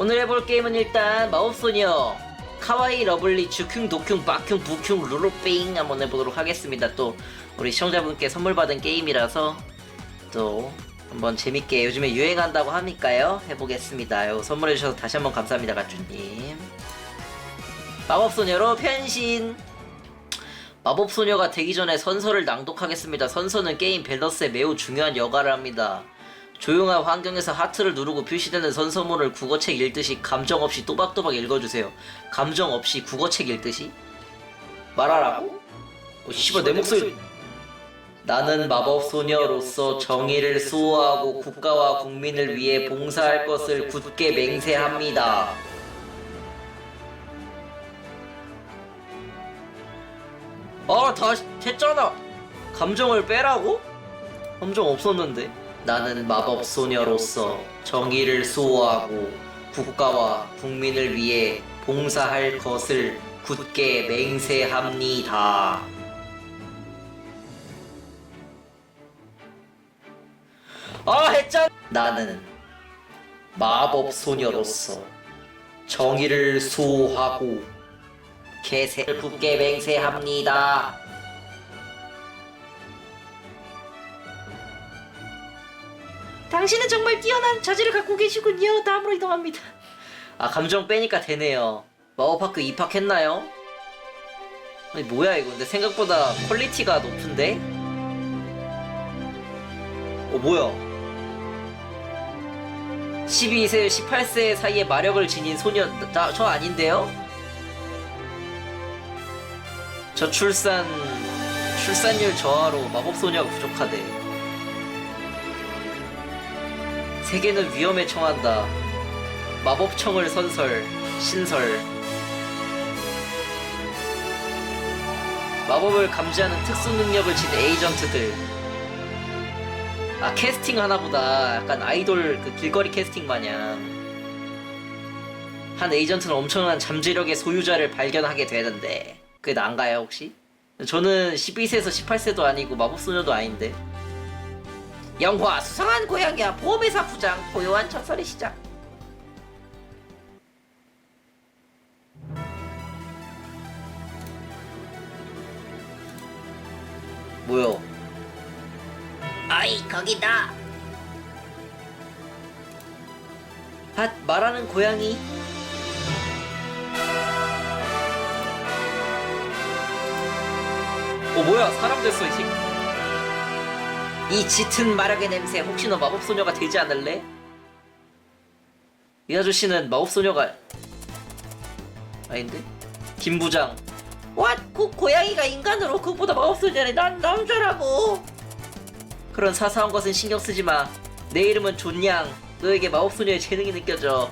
오늘 해볼 게임은 일단 마법소녀 카와이 러블리 주큉 도큉 바큉 부큉 루루삥 한번 해보도록 하겠습니다. 또 우리 시청자분께 선물 받은 게임이라서 또 한번 재밌게 요즘에 유행한다고 하니까요. 해보겠습니다. 요 선물해주셔서 다시 한번 감사합니다 가쭈님. 마법소녀로 변신! 마법소녀가 되기 전에 선서를 낭독하겠습니다. 선서는 게임 밸런스에 매우 중요한 역할을 합니다 조용한 환경에서 하트를 누르고 표시되는 선서문을 국어책 읽듯이 감정 없이 또박또박 읽어주세요. 감정 없이 국어책 읽듯이? 말하라고? 어, 씨발 내 목소리 나는 마법소녀로서 정의를 수호하고 국가와 국민을 위해 봉사할 것을 굳게 맹세합니다. 아, 다 했잖아. 감정을 빼라고? 감정 없었는데. 나는 마법 소녀로서 정의를 수호하고 국가와 국민을 위해 봉사할 것을 굳게 맹세합니다. 아, 했잖아. 나는 마법 소녀로서 정의를 수호하고 개세를 굳게 맹세합니다. 당신은 정말 뛰어난 자질을 갖고 계시군요. 다음으로 이동합니다. 아 감정 빼니까 되네요. 마법파크 입학했나요? 아니 뭐야 이거 근데 생각보다 퀄리티가 높은데? 어 뭐야 12세 18세 사이에 마력을 지닌 소녀 나, 저 아닌데요? 저 출산 출산율 저하로 마법 소녀가 부족하대 세계는 위험에 처한다. 마법청을 선설, 신설. 마법을 감지하는 특수 능력을 지닌 에이전트들. 아, 캐스팅 하나보다 약간 아이돌 그 길거리 캐스팅 마냥. 한 에이전트는 엄청난 잠재력의 소유자를 발견하게 되는데. 그게 난가요, 혹시? 저는 12세에서 18세도 아니고 마법소녀도 아닌데. 영화 수상한 고양이야 보험회사 부장 고요한 전설의 시작. 뭐야 아이 거기다. 아 말하는 고양이? 어 뭐야? 사람 됐어 이 새끼 이 짙은 마력의 냄새 혹시 너 마법소녀가 되지 않을래? 이 아저씨는 마법소녀가 아닌데? 김 부장. 와, 그 고양이가 인간으로 그보다 마법소녀네 난 남자라고. 그런 사소한 것은 신경 쓰지 마내 이름은 존양. 너에게 마법소녀의 재능이 느껴져.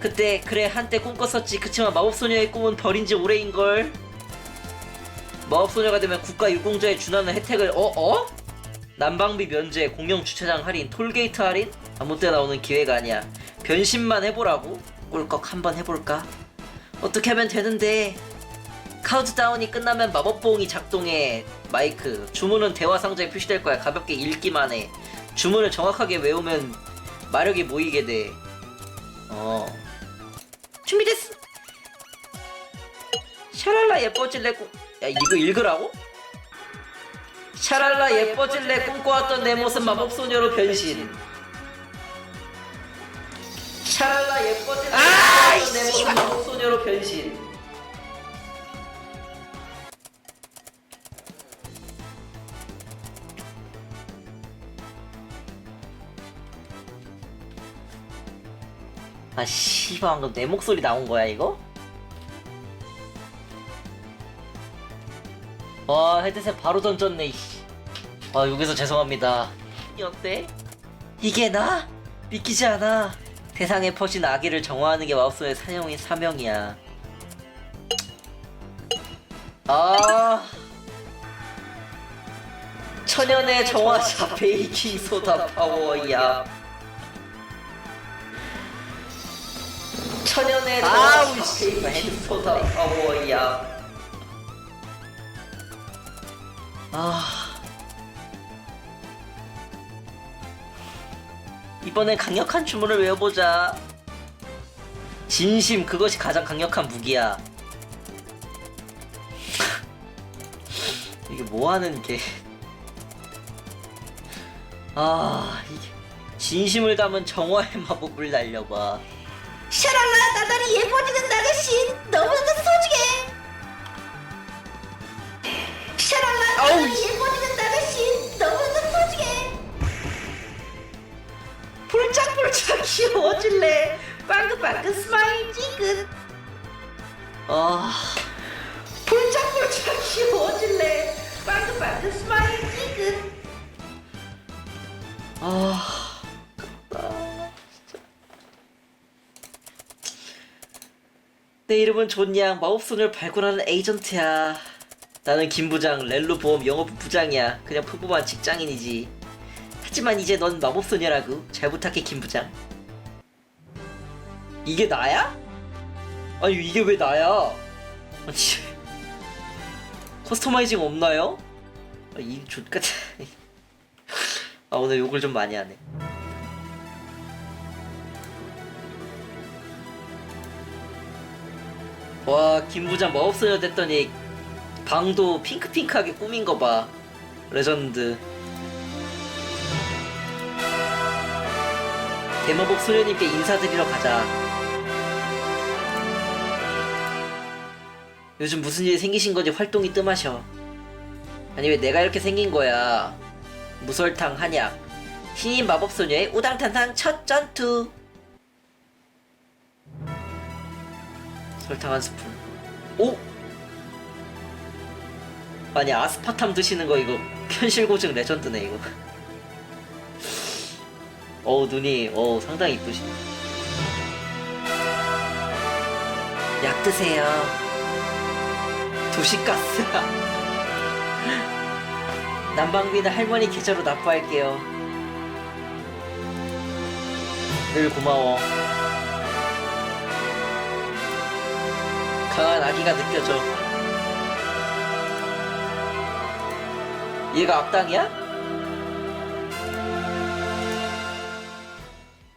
그때 그래 한때 꿈꿨었지. 그치만 마법소녀의 꿈은 버린 지 오래인걸 마법소녀가 되면 국가 유공자에 준하는 혜택을 어? 어? 난방비 면제, 공영 주차장 할인, 톨게이트 할인? 아무 때 나 오는 기회가 아니야. 변신만 해보라고? 꿀꺽 한번 해볼까? 어떻게 하면 되는데? 카운트다운이 끝나면 마법봉이 작동해. 마이크. 주문은 대화 상자에 표시될 거야. 가볍게 읽기만 해. 주문을 정확하게 외우면 마력이 모이게 돼 어. 준비됐어. 샤랄라 예뻐질래? 꿈... 야 이거 읽으라고? 샤랄라 예뻐질래 꿈꿔왔던 내 모습 마법소녀로 변신 샤랄라 예뻐질래 꿈꿔왔던 내 모습 마법소녀로 변신 아 씨발 방금 내 목소리 나온 거야 이거? 와 헤드셋 바로 던졌네 이씨. 아 여기서 죄송합니다. 이 어때? 이게 나? 믿기지 않아. 세상에 퍼진 아기를 정화하는 게 마법소의 사용인 사명이야. 아. 천연의 정화자 베이킹 소다 파워야. 천연의 정화자 베이킹 소다 파워야 아 이번엔 강력한 주문을 외워보자 진심 그것이 가장 강력한 무기야. 이게 뭐 하는 게. 아, 이게. 진심을 담은 정화의 마법을 날려봐. 샤랄라 나다리 예뻐지는 나르신 너무나도 소중해 불짝불짝 귀여워질래. 빵긋빵긋 스마일 찌긋. 아, 불짝불짝 귀여워질래. 빵긋빵긋 스마일 찌긋. 아, 아깝다. 진짜. 내 이름은 존양 마법소녀를 발굴하는 에이전트야. 나는 김 부장 렐루 보험 영업 부장이야. 그냥 평범한 직장인이지. 하지만 이제 넌 마법소녀라고. 잘 부탁해 김 부장. 이게 나야? 아니 이게 왜 나야? 아니 커스터마이징 없나요? 아, 이 족같아. 아 오늘 욕을 좀 많이 하네. 와 김부장 마법소녀 됐더니 방도 핑크핑크하게 꾸민 거 봐. 레전드. 대마법 소녀님께 인사드리러 가자. 요즘 무슨 일이 생기신 건지 활동이 뜸하셔. 아니 왜 내가 이렇게 생긴 거야? 무설탕 한약 신인 마법 소녀의 우당탕탕 첫 전투. 설탕 한 스푼. 오? 아니 아스파탐 드시는 거 이거 현실 고증 레전드네 이거. 어우 눈이 어우 상당히 이쁘시네. 약 드세요. 도시가스야. 난방비는 할머니 계좌로 납부할게요. 늘 고마워. 강한 아기가 느껴져. 얘가 악당이야?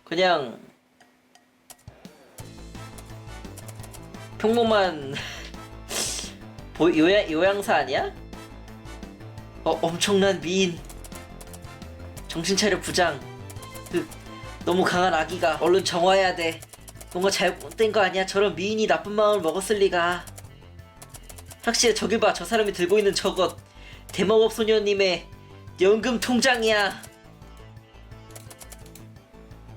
그냥 평범한 보, 요양, 요양사 아니야? 어, 엄청난 미인. 정신 차려 부장. 그 너무 강한 아기가 얼른 정화해야 돼. 뭔가 잘못된 거 아니야? 저런 미인이 나쁜 마음을 먹었을 리가. 확실히 저기 봐. 저 사람이 들고 있는 저것. 대마법 소녀님의 연금 통장이야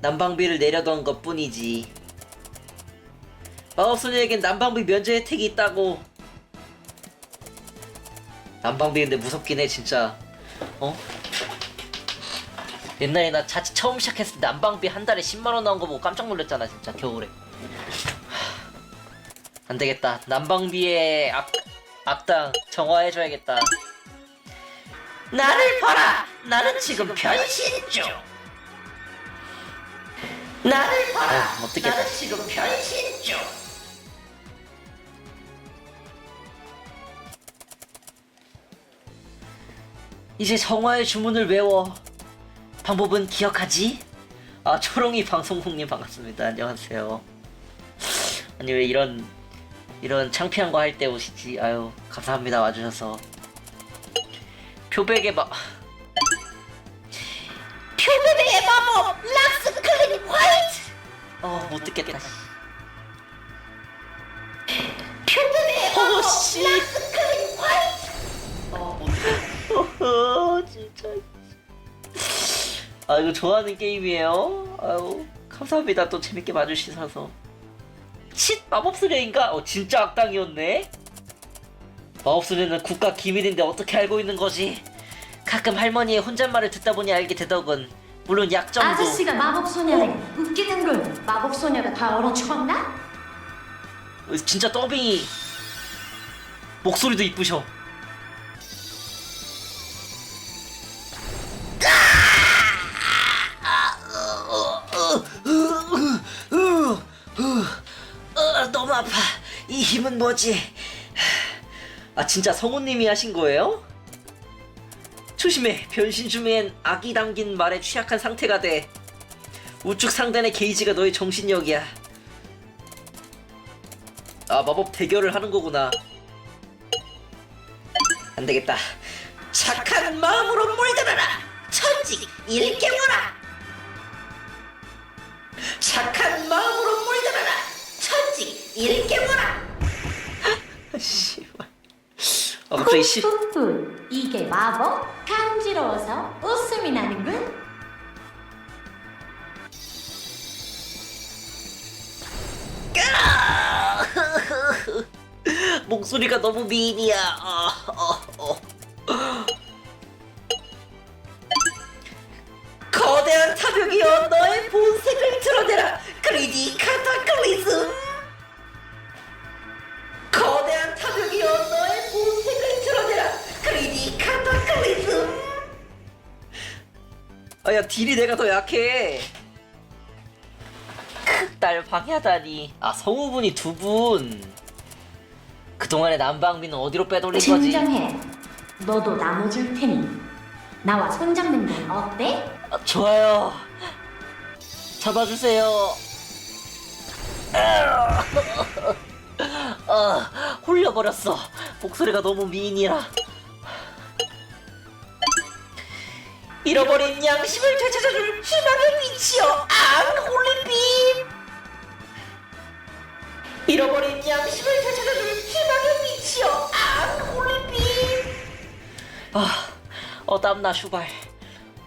난방비를 내려던 것 뿐이지. 마법소녀에겐 난방비 면제 혜택이 있다고. 난방비 근데 무섭긴 해 진짜. 어? 옛날에 나 자취 처음 시작했을 때 난방비 한 달에 10만원 나온 거 보고 깜짝 놀랐잖아 진짜 겨울에. 하, 안 되겠다. 난방비의 악, 악당 정화해줘야겠다. 나를 봐라! 나는 지금 변신 중 나를 봐라 아, 어떻게 나는 지금 변신 중 이제 정화의 주문을 외워. 방법은 기억하지? 아 초롱이 방송국님 반갑습니다. 안녕하세요. 아니 왜 이런 이런 창피한 거 할 때 오시지? 아유 감사합니다 와주셔서. 표백의 마 표베베의 마법 어못 듣겠다. 표베베의 어 씨. 클린 화이트 어못 듣겠다. 어 진짜. 아 이거 좋아하는 게임이에요. 아유 감사합니다 또 재밌게 봐주셔서. 칫 마법소녀인가? 어 진짜 악당이었네. 마법소녀는 국가 기밀인데 어떻게 알고 있는 거지? 가끔 할머니의 혼잣말을 듣다 보니 알게 되더군. 물론 약점도. 아저씨가 마법 소녀래 웃기는 걸 마법 소녀가 다 얼어 죽었나? 어, 진짜 더빙이 목소리도 이쁘셔. 어, 너무 아파. 이 힘은 뭐지? 아 진짜 성우님이 하신 거예요? 조심해. 변신 중엔 악이 담긴 말에 취약한 상태가 돼. 우측 상단의 게이지가 너의 정신력이야. 아 마법 대결을 하는 거구나 안 되겠다 착한 마음으로 물들어라 천지 일깨워라 착한 마음으로 물들어라 천지 일깨워라 씨발 아 갑자기 씨 푸푸푸 이게 마법? 간지러워서 웃음이 나는군 목소리가 너무 미인이야. 어, 어, 어. 거대한 타격이여 너의 본색을 드러내라. 그리디 카타클리즘. 거대한 타격이여 너의 본색을 드러내라. 그리디 카타클리즘. 아야 딜이 내가 더 약해. 날 방해하다니. 아 성우분이 두 분. 그동안의 난방비는 어디로 빼돌린 거지? 진정해 너도 나눠 줄 테니 나와 손잡는 건 어때? 아, 좋아요. 잡아주세요. 아, 홀려버렸어. 목소리가 너무 미인이라. 잃어버린 양심을 되찾아줄 희망의 빛이여 앙 홀린빔! 잃어버린 양심을 되찾아줄 희망의 빛이여 앙 홀린빔! 아, 어 땀나 슈발.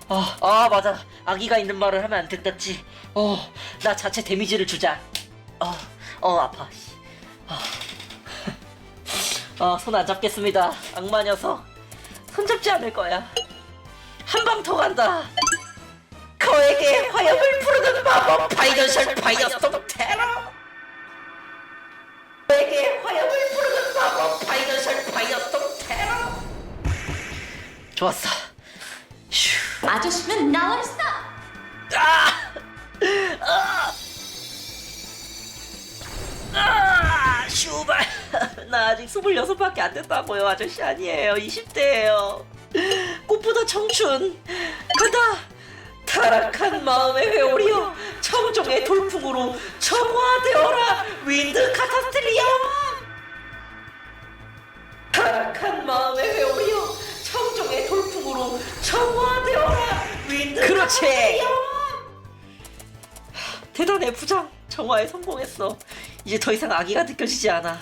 아, 아 맞아. 아기가 있는 말을 하면 안 됐댔지. 어 나 자체 데미지를 주자. 어, 어 아파 씨. 아, 손안 잡겠습니다. 악마 녀석. 손 잡지 않을 거야. 한방 더 간다. 거에게 화염을 부르는 마법. 파이더셜 파이어스톰 테러. 거에게 화염을 부르는 마법. 파이더셜 파이어스톰 테러. 좋았어. 슈 아저씨는 아! 아! 나 아직 26밖에 안 됐다고요 아저씨. 아니에요. 20대예요. 꽃보다 청춘. 간다! 타락한 마음의 회오리여 청종의 돌풍으로 청화되어라 윈드 카타스트리엄 타락한 마음의 회오리여 청종의 돌풍으로 청화되어라 윈드 그렇지. 대단해 부장. 정화에 성공했어. 이제 더 이상 아기가 느껴지지 않아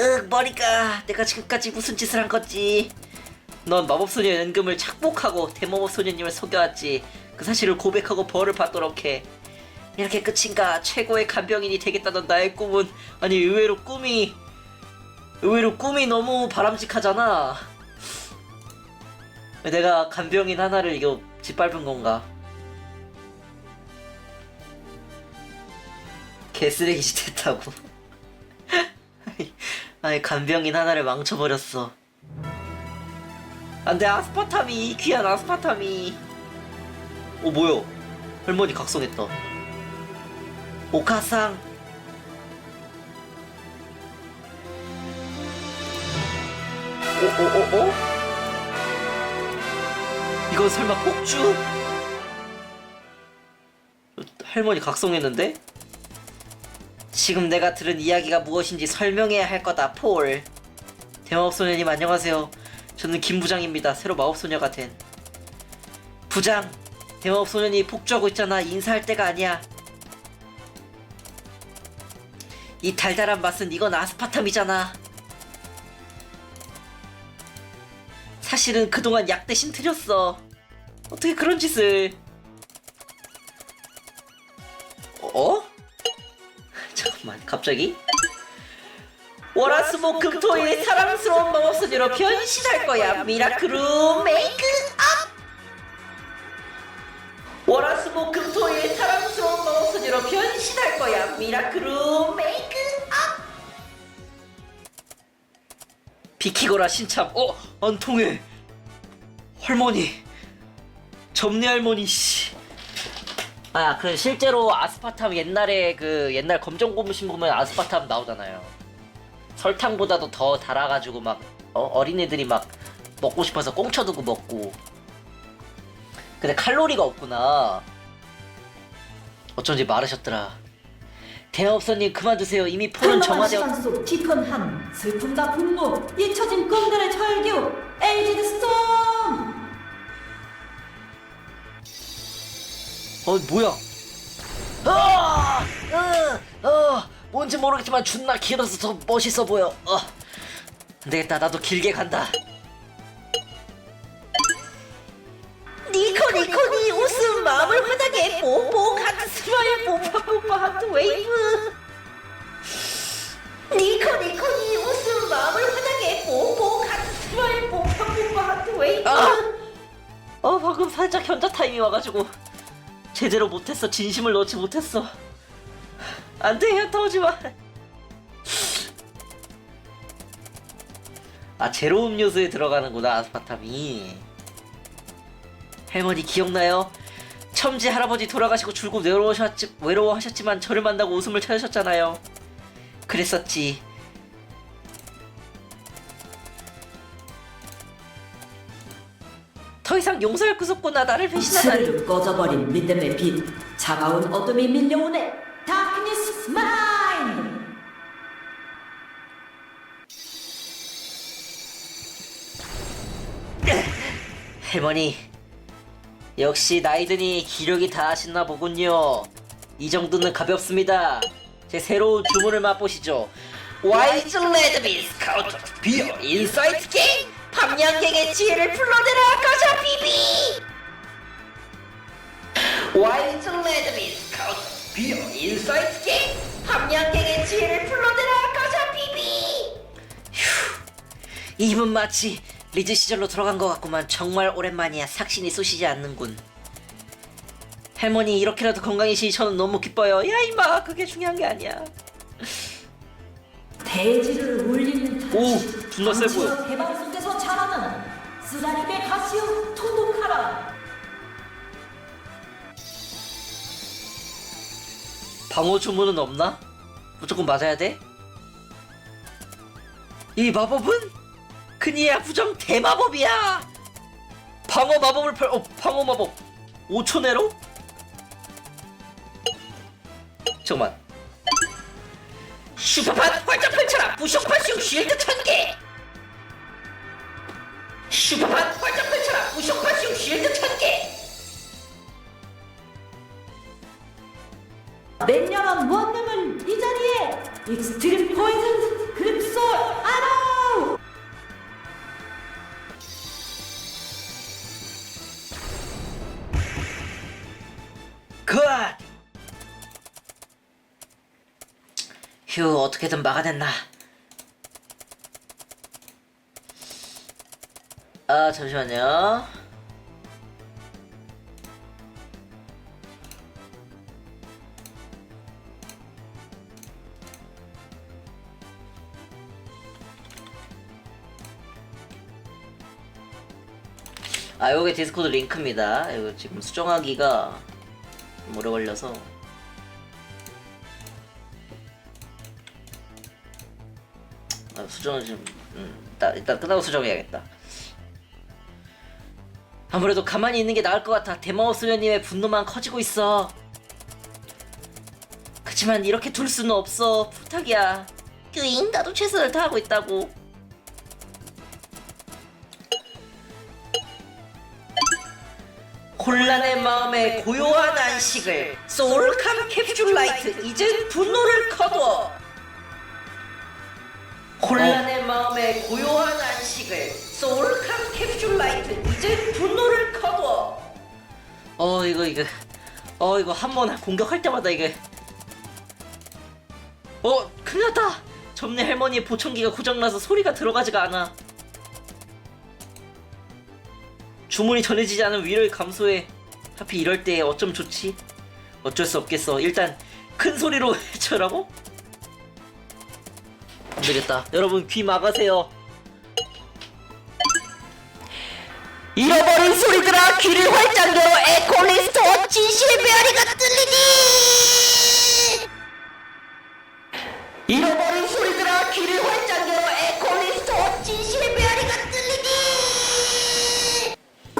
으 머리가 내가 지금까지 무슨 짓을 한 거지. 넌 마법소녀의 은금을 착복하고 대마법소녀님을 속여왔지. 그 사실을 고백하고 벌을 받도록 해. 이렇게 끝인가? 최고의 간병인이 되겠다던 나의 꿈은? 아니 의외로 꿈이 의외로 꿈이 너무 바람직하잖아. 내가 간병인 하나를 이거 짓밟은 건가? 개쓰레기 짓 했다고 아니 간병인 하나를 망쳐버렸어 안돼 아스파탐이 이 귀한 아스파탐이 어 뭐야 할머니 각성했다 오카상 오오오오 어? 이건 설마 폭주? 할머니 각성했는데? 지금 내가 들은 이야기가 무엇인지 설명해야 할 거다 폴. 대마법소녀님 안녕하세요. 저는 김 부장입니다. 새로 마법소녀가 된. 부장 대마법소년이 폭주하고 있잖아. 인사할 때가 아니야. 이 달달한 맛은 이건 아스파탐이잖아. 사실은 그동안 약 대신 틀렸어. 어떻게 그런 짓을 잠깐만 갑자기? 월화수목금토의 사랑스러운 마법소녀로 변신할 거야. 미라클루 메이크업! 월화수목금토의 사랑스러운 마법소녀로 변신할 거야. 미라클루 메이크업! 비키거라 신참. 어? 안 통해 할머니. 점례 할머니 씨 아, 그 실제로 아스파탐 옛날에 그 옛날 검정 고무신 보면 아스파탐 나오잖아요. 설탕보다도 더 달아가지고 막 어, 린애들이막 먹고 싶어서 꽁쳐두고 먹고. 근데 칼로리가 없구나. 어쩐지 마르셨더라. 대마법사님 그만두세요. 이미 평범한 정화되어. 시간 속 깊은 한 슬픔과 분노 잊혀진 꿈들의 절규 에이지드 스톰 어 뭐야? 아, 어, 어, 뭔지 모르겠지만 존나 길어서 더 멋있어 보여. 어, 안 되겠다. 나도 길게 간다. 니코 니코니 웃음 마음을 환하게 뽀뽀 하트 스마일 뽀뽀 뽀뽀 하트 웨이브 니코 니코니 웃음 마음을 환하게 뽀뽀 하트 스마일 뽀뽀 뽀뽀 하트 웨이브 아! 어 방금 살짝 현자 타임이 와가지고 제대로 못했어. 진심을 넣지 못했어. 안돼 현타 오지 마. 아 제로 음료수에 들어가는구나 아스파탐이. 할머니 기억나요? 첨지 할아버지 돌아가시고 줄곧 외로우셨지, 외로워하셨지만 저를 만나고 웃음을 찾으셨잖아요. 그랬었지. 더 이상 용서할 구 없구나 나를 배신하다니. 스르르 꺼져버린 믿음의 빛. 차가운 어둠이 밀려오네. 다크니스 마인 할머니 역시 나이 드니 기력이 다 하시나 보군요. 이 정도는 가볍습니다. 제 새로운 주문을 맛보시죠. 와이즈 레드비 스카우트 비어 인사이트 게임 밤양갱의 지혜를 불러내라 가자 비비! 와이즈 레드비 스카우트 비어 인사이트 게임 밤양갱의 지혜를 불러내라 가자 비비! 휴 입은 마치 리즈 시절로 돌아간 것 같구만. 정말 오랜만이야. 삭신이 쏘시지 않는군. 할머니 이렇게라도 건강이시니 저는 너무 기뻐요. 야 임마 그게 중요한 게 아니야. 대지를 울리는 오, 탄식 존나 세 보여. 쓰라림의 가시오. 토독하라. 방어 주문은 없나? 무조건 맞아야 돼? 이 마법은 그니야 부정 대마법이야! 방어 마법을 펼.. 어 방어 마법. 5초 내로? 잠깐만 슈퍼판 활짝 펼쳐라! 부쇼파쇼 쉴드 천개 슈퍼판 활짝 펼쳐라 부쇼파쇼 쉴드 천개 맹렬한 원능을 이 자리에 익스트림 포이즌 그립솔 아노 굿! 휴, 어떻게든 막아냈나. 아, 잠시만요. 아, 요게 디스코드 링크입니다. 이거 지금 수정하기가 좀 오래 걸려서 아, 수정을 좀 음, 일단, 일단 끝나고 수정해야겠다. 아무래도 가만히 있는 게 나을 것 같아. 대마호 수녀님의 분노만 커지고 있어. 그치만 이렇게 둘 수는 없어. 부탁이야. 그잉 나도 최선을 다하고 있다고. 혼란의 마음에 고요한 안식을 소울캄 캡슐 라이트 이젠 분노를 거둬 혼란의 마음에 고요한 안식을 소울캄 캡슐 라이트 이거 이거. 어 이거 한 번 공격할 때마다 이게. 어 큰일 났다! 점례 할머니의 보청기가 고장나서 소리가 들어가지가 않아. 주문이 전해지지 않은 위를 감소해. 하필 이럴 때 어쩜 좋지? 어쩔 수 없겠어. 일단 큰 소리로 외쳐라고? 안 되겠다. 여러분 귀 막으세요 잃어버린 소리들아 귀를 활짝 열어 에콜리스트 진실의 메아리가 들리니? 잃어버린 소리들아 귀를 활짝 열어 에콜리스트 진실의 메아리가 들리니?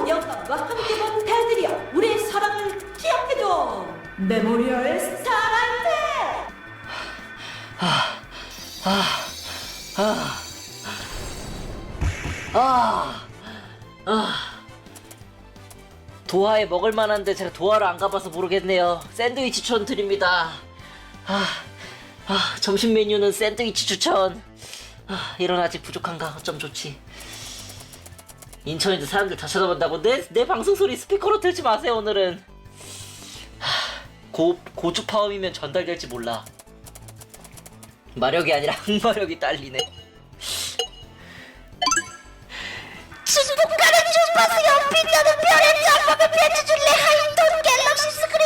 영광과 함께 본 패들이여 우리의 사랑을 기억해줘. 메모리얼 스타라이트 아, 아. 도하에 먹을 만한데 제가 도하를 안 가봐서 모르겠네요. 샌드위치 추천 드립니다. 아, 아, 점심 메뉴는 샌드위치 추천. 아, 이런 아직 부족한가? 어쩜 좋지. 인천인데 사람들 다 쳐다본다고 내, 내 방송 소리 스피커로 틀지 마세요 오늘은. 하, 고 고주 파음이면 전달될지 몰라. 마력이 아니라 항마력이 딸리네. 중국 가는 주파수요 빛나는 별의 전법을 펼쳐줄래 하이톤 갤럭시 스크린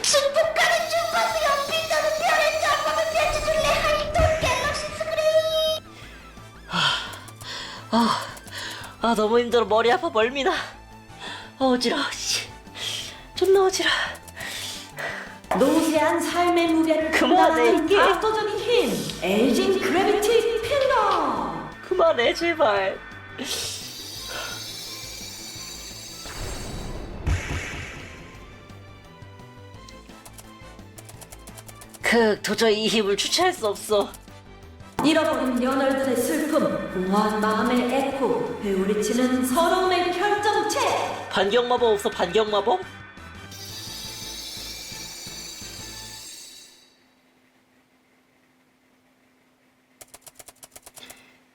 중국 가는 주파수요 빛나는 별의 전법을 펼쳐줄래 하이톤 갤럭시 스크린 아, 아 너무 힘들어 머리 아파 멀미나. 어, 어지러워 씨. 존나 어지러워. 노세한 삶의 무게를 그만해, 감당하는. 압도적인 힘 에이징 그래비티 필러 그만해 제발. 그 도저히 이 힘을 주체할 수 없어. 잃어버린 연월들의 슬픔 공허한 마음의 에코 회오리치는 서러움의 결정체 반격 마법 없어 반격 마법?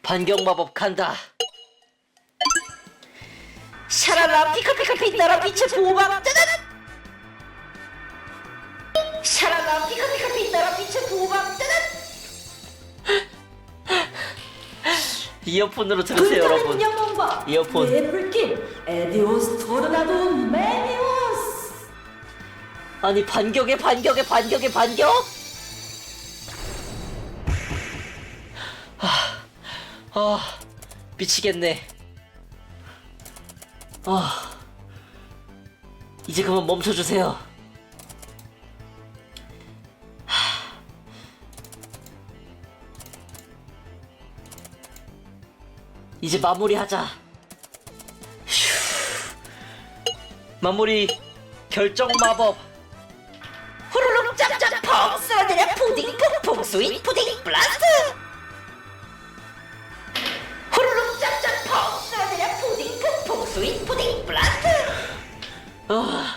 반격 마법 간다. 샤랄라 피카피카 빛나라 빛의 보호막 짜잔 샤랄라 피카피카 빛나라 빛의 보호막 짜잔 이어폰으로 들으세요 여러분. 이어폰. 내 불길 에디오스 토르나도 메니오스 아니 반격에 반격에 반격에 반격? 아, 아 미치겠네. 아 이제 그만 멈춰주세요. 이제 마무리하자. 휴. 마무리. 결정 마법. 후루룩 짭짭 펑 쓰러지려 푸딩 퐁퐁 스윗 푸딩 블라스트. 후루룩 짭짭 펑 쓰러지려 푸딩 퐁퐁 스윗 푸딩 블라스트. 아,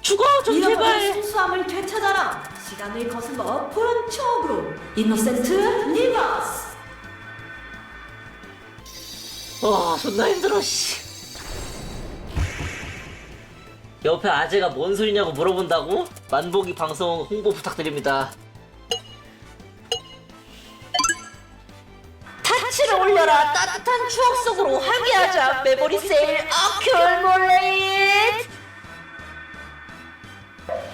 죽어 좀 잃어버린 제발. 순수함을 되찾아라. 시간을 거슬러 푸른 추억으로. 이노센트 니버스 와, 존나 힘들어 씨. 옆에 아재가 뭔 소리냐고 물어본다고? 만보기 방송 홍보 부탁드립니다. 타치를 올려라. 따뜻한 추억 속으로 함께하자. 메모리 세일 어큐얼몰레이트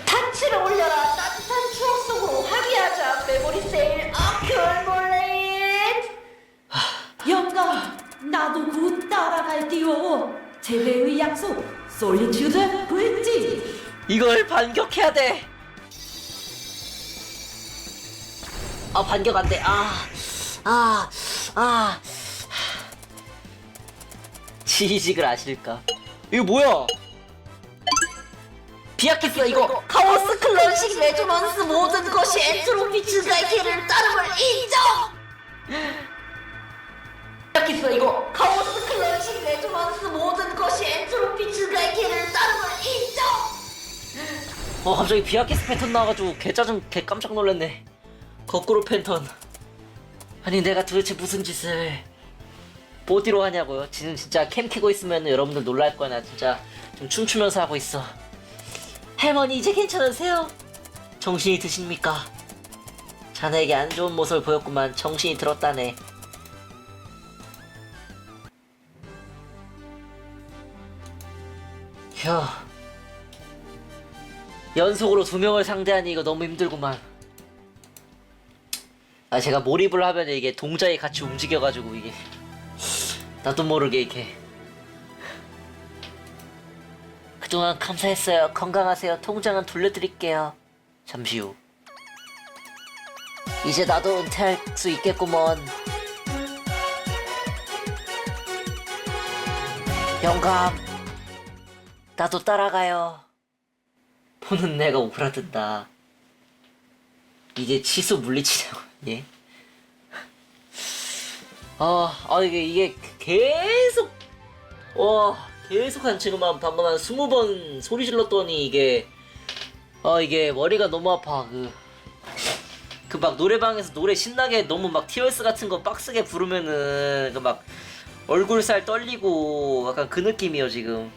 타치를 올려라. 따뜻한 추억 속으로 함께하자. 메모리 세일 어큐얼몰레이트 영감 나도 곧 따라갈게요 제배의 약속 솔리튜드 브릿지 이걸 반격해야 돼. 아, 반격 안 돼. 아, 아, 아. 지식을 아실까? 이거 뭐야? 비아키스야 이거 카오스 클런식 레조넌스 모든 것이 엔트로피 증가의 길을 따름을 인정! 비아키스야 이거 카오스 클런식 레조넌스 모든 것이 엔트로피 길을 따름을 인정! 어 갑자기 비아키스 패턴 나와가지고 개 짜증 개 깜짝 놀랐네. 거꾸로 패턴 아니 내가 도대체 무슨 짓을 보디로 하냐고요? 지금 진짜 캠 키고 있으면 여러분들 놀랄 거야. 나 진짜 좀 춤추면서 하고 있어. 할머니 이제 괜찮으세요? 정신이 드십니까? 자네에게 안 좋은 모습을 보였구만. 정신이 들었다네 휴 연속으로 두 명을 상대하니 이거 너무 힘들구만. 아 제가 몰입을 하면 이게 동작이 같이 움직여가지고 이게 나도 모르게 이렇게 그동안 감사했어요. 건강하세요. 통장은 돌려드릴게요. 잠시 후. 이제 나도 은퇴할 수 있겠구먼. 영감, 나도 따라가요. 보는 내가 오그라든다. 이제 치수 물리치자고 예. 아, 아 이게 이게 계속 와 계속 한 지금 한 방금 한 스무 번 소리 질렀더니 이게 아 이게 머리가 너무 아파 그. 그 막 노래방에서 노래 신나게 너무 막 티얼스 같은 거 빡세게 부르면은 그 막 얼굴 살 떨리고 약간 그 느낌이요 지금